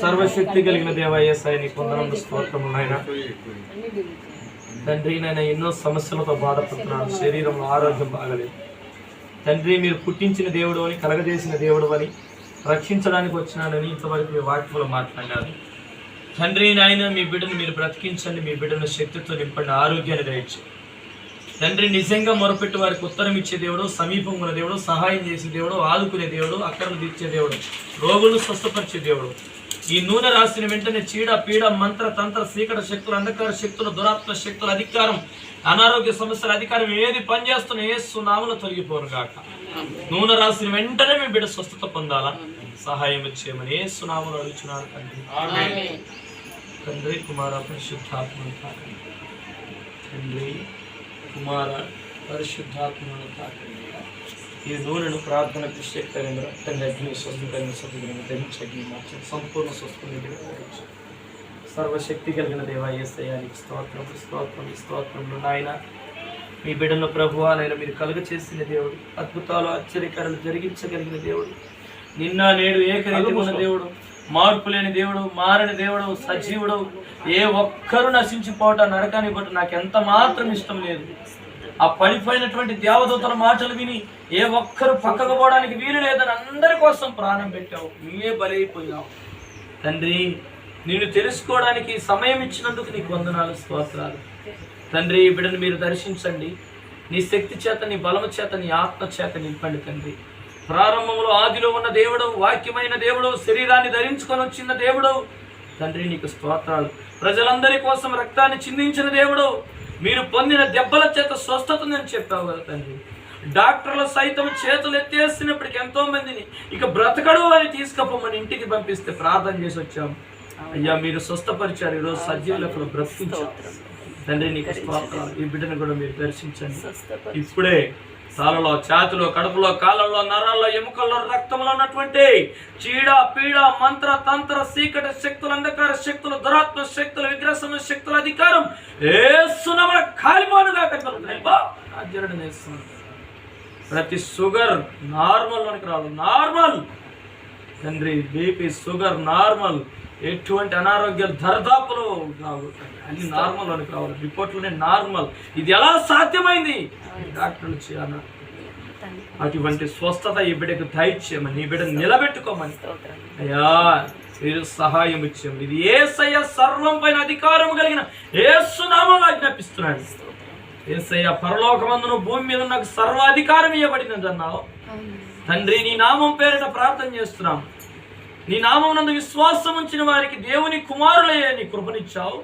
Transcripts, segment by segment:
సర్వశక్తి కలిగిన దేవయ్యసాయి నీ కొందరంలో స్తోత్రములు నాయన. తండ్రి నేను ఎన్నో సమస్యలతో బాధపడుతున్నాను. శరీరంలో ఆరోగ్యం బాగలేదు. తండ్రి మీరు పుట్టించిన దేవుడు అని కలగజేసిన దేవుడు అని రక్షించడానికి వచ్చినానని ఇంతవరకు మీ వాక్యంలో మాట్లాడినారు. తండ్రి నాయన మీ బిడ్డను మీరు బ్రతికించండి. మీ బిడ్డను శక్తితో నింపండి. ఆరోగ్యాన్ని దయచేయండి. తండ్రి నిజంగా మొరపెట్టి వారికి ఉత్తరం ఇచ్చే దేవుడు సమీపం ఉన్న దేవుడు సహాయం చేసే దేవుడు ఆదుకునే దేవుడు అక్కడను తీర్చే దేవుడు రోగులు స్వస్థపరిచే దేవుడు. ఈ నూనె రాసిన వెంటనే చీడ పీడ మంత్ర తంత్ర సీకట శక్తులు అంధకార శక్తులు దురాత్మ శక్తుల అధికారం అనారోగ్య సమస్యల అధికారం ఏది పనిచేస్తున్న ఏ సునాములు తొలగిపోరు గాక. నూనె రాసిన వెంటనే మీ బిడ్డ స్వస్థత పొందాలా? సహాయం చేయమని ఏ సునాములు అడుగుచున్నారు తండ్రి. తండ్రి కుమార పరిశుద్ధాత్మను తాకండి తండ్రి కుమార పరిశుద్ధాత్మను తాకండి ఈ నూనెను ప్రార్థనకు శక్తిని రక్తంగా అగ్ని స్వస్థకరణ స్వస్థకరణ ధరించి అగ్ని మార్చండి సంపూర్ణ స్వస్థత సర్వశక్తి కలిగిన దేవా ఏసయానికి స్తోత్రం స్తోత్రం స్తోత్రములు నాయన. మీ బిడ్డను ప్రభువా నాయన మీరు కలుగ చేసిన దేవుడు అద్భుతాలు ఆశ్చర్యకారాలు జరిగించగలిగిన దేవుడు. నిన్న నేడు ఏకరీతి ఉన్న దేవుడు. మార్పు లేని దేవుడు మారని దేవుడు సజీవుడు ఏ ఒక్కరు నశించిపోవటం నరకాన్ని బట్టి నాకు ఎంత మాత్రం ఇష్టం లేదు. ఆ పడిపోయినటువంటి దేవదూతల మాటలు విని ఏ ఒక్కరు పక్కకు పోవడానికి వీలు లేదని అందరి కోసం ప్రాణం పెట్టావు. నువ్వే బలైపోయావు. తండ్రి నిన్ను తెలుసుకోవడానికి సమయం ఇచ్చినందుకు నీకు వందనాలు స్తోత్రాలు. తండ్రి బిడ్డను మీరు దర్శించండి. నీ శక్తి చేత నీ బలము చేత నీ ఆత్మ చేత నింపండి తండ్రి. ప్రారంభంలో ఆదిలో ఉన్న దేవుడు వాక్యమైన దేవుడు శరీరాన్ని ధరించుకొని వచ్చిన దేవుడు. తండ్రి నీకు స్తోత్రాలు. ప్రజలందరి కోసం రక్తాన్ని చిందించిన దేవుడు మీరు పొందిన దెబ్బల చేత స్వస్థత నేను చెప్పావు కదా తండ్రి. డాక్టర్లు సైతం చేతులు ఎత్తేసినప్పటికి ఎంతో మందిని ఇక బ్రతకడు అని తీసుకపోమని ఇంటికి పంపిస్తే ప్రార్థన చేసి వచ్చాం. అయ్యా మీరు స్వస్థపరిచారు. ఈరోజు సజీవులకు బ్రతికించారు తండ్రి నీకు స్తోత్రాలు. ఈ బిడ్డను కూడా మీరు దర్శించండి. ఇప్పుడే తలలో ఛాతిలో కడుపులో కాళ్ళలో నరాల్లో ఎముకల్లో రక్తంలో ఉన్నటువంటి చీడ పీడ మంత్ర తంత్ర సీకట శక్తులు అంధకార శక్తులు దురాత్మ శక్తులు విగ్రహ శక్తుల అధికారం ఏసునమల కాలిమానుగా కనబడుతున్నాయి. ప్రతి షుగర్ నార్మల్ మనకి రావాలి నార్మల్. తండ్రి బీపీ షుగర్ నార్మల్. ఎటువంటి అనారోగ్యాలు దరిదాపులు కావు అన్ని నార్మల్ అని కావాలి. రిపోర్ట్లోనే నార్మల్ ఇది ఎలా సాధ్యమైంది? డాక్టర్లు చేయాలి? అటువంటి స్వస్థత ఈ బిడ్డకు దయచేయమని ఈ బిడ్డను నిలబెట్టుకోమని. అయ్యా మీరు సహాయం ఇచ్చాము ఇది ఏసయ్య సర్వం పైన అధికారం కలిగిన ఏసునామం ఆజ్ఞాపిస్తున్నాడు. ఏసయ్య పరలోకమందును భూమి మీద నాకు సర్వాధికారం ఇవ్వబడినది అన్నావు తండ్రి నీ నామం పేరిట ప్రార్థన చేస్తున్నాం. నీ నామం నందు విశ్వాసం ఉంచిన వారికి దేవుని కుమారులయ్యే నీ కృపనిచ్చావు.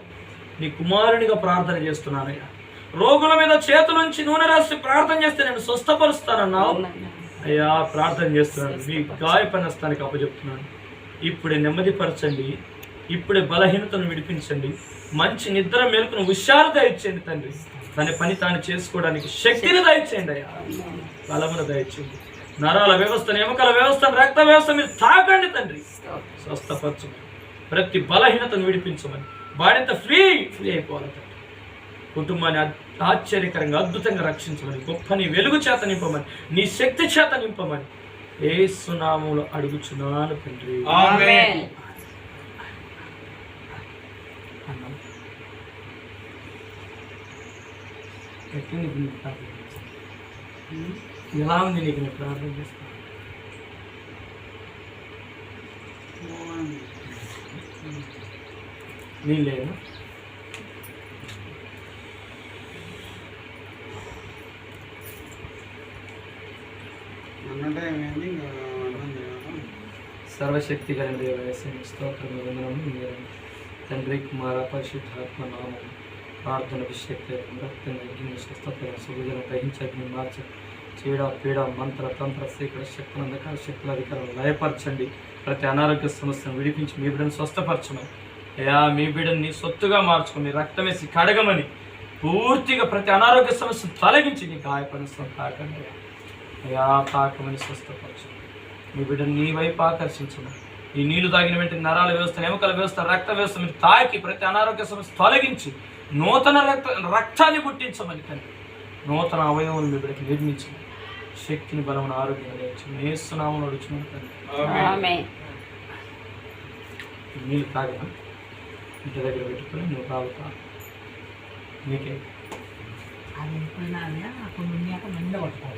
నీ కుమారునిగా ప్రార్థన చేస్తున్నానయ్యా. రోగుల మీద చేతులుంచి నూనె రాసి ప్రార్థన చేస్తే నేను స్వస్థపరుస్తానన్నావు. అయ్యా ప్రార్థన చేస్తున్నాను. మీ గాయపడిన స్థానికి అప్పచెప్తున్నాను. ఇప్పుడే నెమ్మదిపరచండి. ఇప్పుడే బలహీనతను విడిపించండి. మంచి నిద్ర మేలుకును హుషారు దయచేయండి తండ్రి. తన పని తాను చేసుకోవడానికి శక్తిని దయచేయండి అయ్యా. బలమును దయచేయండి. నరాల వ్యవస్థను ఎముకల వ్యవస్థను రక్త వ్యవస్థ మీరు తాకండి తండ్రి. స్వస్థపరచు ప్రతి బలహీనతను విడిపించమని. బాడీతో ఫ్రీ ఫ్రీ అయిపోవాలి తండ్రి. కుటుంబాన్ని ఆశ్చర్యకరంగా అద్భుతంగా రక్షించమని. గొప్ప నీ వెలుగు చేత నింపమని. నీ శక్తి చేత నింపమని. ఏ సునాములు అడుగుచున్నాను తండ్రి. ఆమేన్. ప్రార్థన? ఎలా ఉంది నీకు నేను ప్రార్థన చేస్తా నీళ్ళు లేదా? సర్వశక్తి కలిగిన దేవదేశం స్తోత్రం వందనము మీరు తండ్రి కుమార పరిశుద్ధాత్మ నామం ప్రార్థనకు శక్తి రక్తం అగ్ని స్వస్థత సువిధన గ్రహించగ్ని మార్చ చీడ పీడ మంత్ర తంత్ర శీకర శక్తులు అంధకార శక్తుల అధికారులు లయపరచండి. ప్రతి అనారోగ్య సమస్యను విడిపించి మీ బిడ్డను స్వస్థపరచమని. అయ్యా మీ బిడ్డని సొత్తుగా మార్చుకొని రక్తమేసి కడగమని. పూర్తిగా ప్రతి అనారోగ్య సమస్య తొలగించి నీ గాయపరుస్తాం తాకండి. అయ్యా తాకమని స్వస్థపరచు మీ బిడ్డను నీ వైపు ఆకర్షించమని. ఈ నీళ్ళు తాగిన వెంటనే నరాల వ్యవస్థ ఎముకల వ్యవస్థ రక్త వ్యవస్థ మీరు తాకి ప్రతి అనారోగ్య సమస్య తొలగించి నూతన రక్త రక్తాన్ని పుట్టించమని తండ్రి. నూతన అవయవం మీ బిడ్డకి నిర్మించమని శక్తిని బలమైన ఆరోగ్యం నేస్తున్నామని అడుగుతున్నాను నీళ్ళు తాగినా ఇంటి దగ్గర పెట్టుకొని నువ్వు తాగుతా. నీకే.